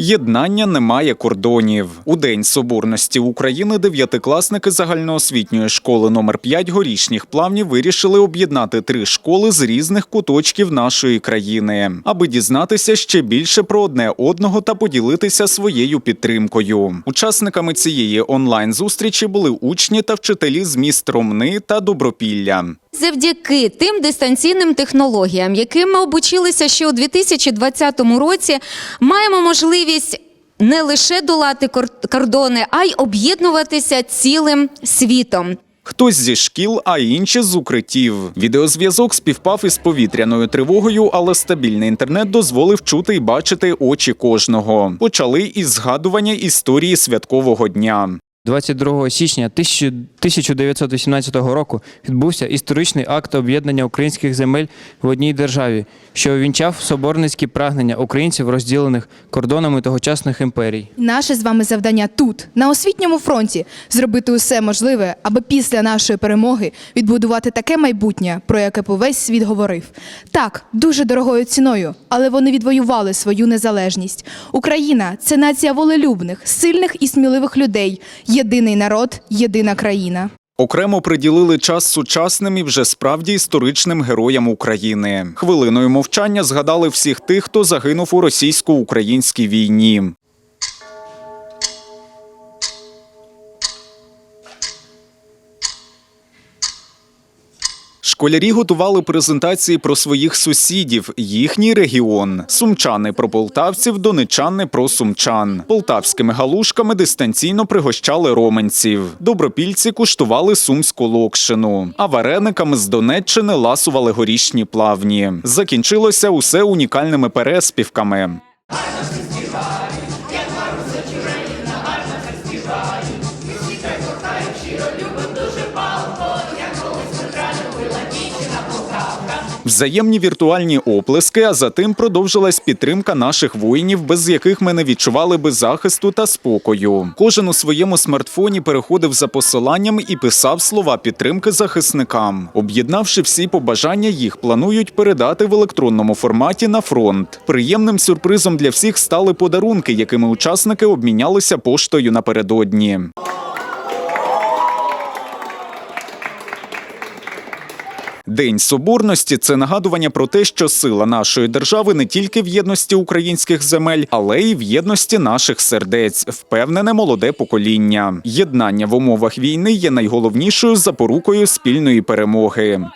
Єднання немає кордонів. У День Соборності України дев'ятикласники загальноосвітньої школи номер 5 горішніх плавнів вирішили об'єднати три школи з різних куточків нашої країни, аби дізнатися ще більше про одне одного та поділитися своєю підтримкою. Учасниками цієї онлайн-зустрічі були учні та вчителі з міст Ромни та Добропілля. Завдяки тим дистанційним технологіям, яким ми обучилися ще у 2020 році, маємо можливість не лише долати кордони, а й об'єднуватися цілим світом. Хтось зі шкіл, а інші з укриттів. Відеозв'язок співпав із повітряною тривогою, але стабільний інтернет дозволив чути і бачити очі кожного. Почали із згадування історії святкового дня. 22 січня 1000 1918 року відбувся історичний акт об'єднання українських земель в одній державі, що увінчав соборницькі прагнення українців, розділених кордонами тогочасних імперій. Наше з вами завдання тут, на освітньому фронті, зробити усе можливе, аби після нашої перемоги відбудувати таке майбутнє, про яке повесь світ говорив. Так, дуже дорогою ціною, але вони відвоювали свою незалежність. Україна це нація волелюбних, сильних і сміливих людей, єдиний народ, єдина країна. Окремо приділили час сучасним і вже справді історичним героям України. Хвилиною мовчання згадали всіх тих, хто загинув у російсько-українській війні. Школярі готували презентації про своїх сусідів, їхній регіон. Сумчани про полтавців, донечани про сумчан. Полтавськими галушками дистанційно пригощали роменців. Добропільці куштували сумську локшину, а варениками з Донеччини ласували горішні плавні. Закінчилося усе унікальними переспівками. Взаємні віртуальні оплески, а за тим продовжилась підтримка наших воїнів, без яких ми не відчували би захисту та спокою. Кожен у своєму смартфоні переходив за посиланням і писав слова підтримки захисникам. Об'єднавши всі побажання, їх планують передати в електронному форматі на фронт. Приємним сюрпризом для всіх стали подарунки, якими учасники обмінялися поштою напередодні. День соборності це нагадування про те, що сила нашої держави не тільки в єдності українських земель, але й в єдності наших сердець, впевнене молоде покоління. Єднання в умовах війни є найголовнішою запорукою спільної перемоги.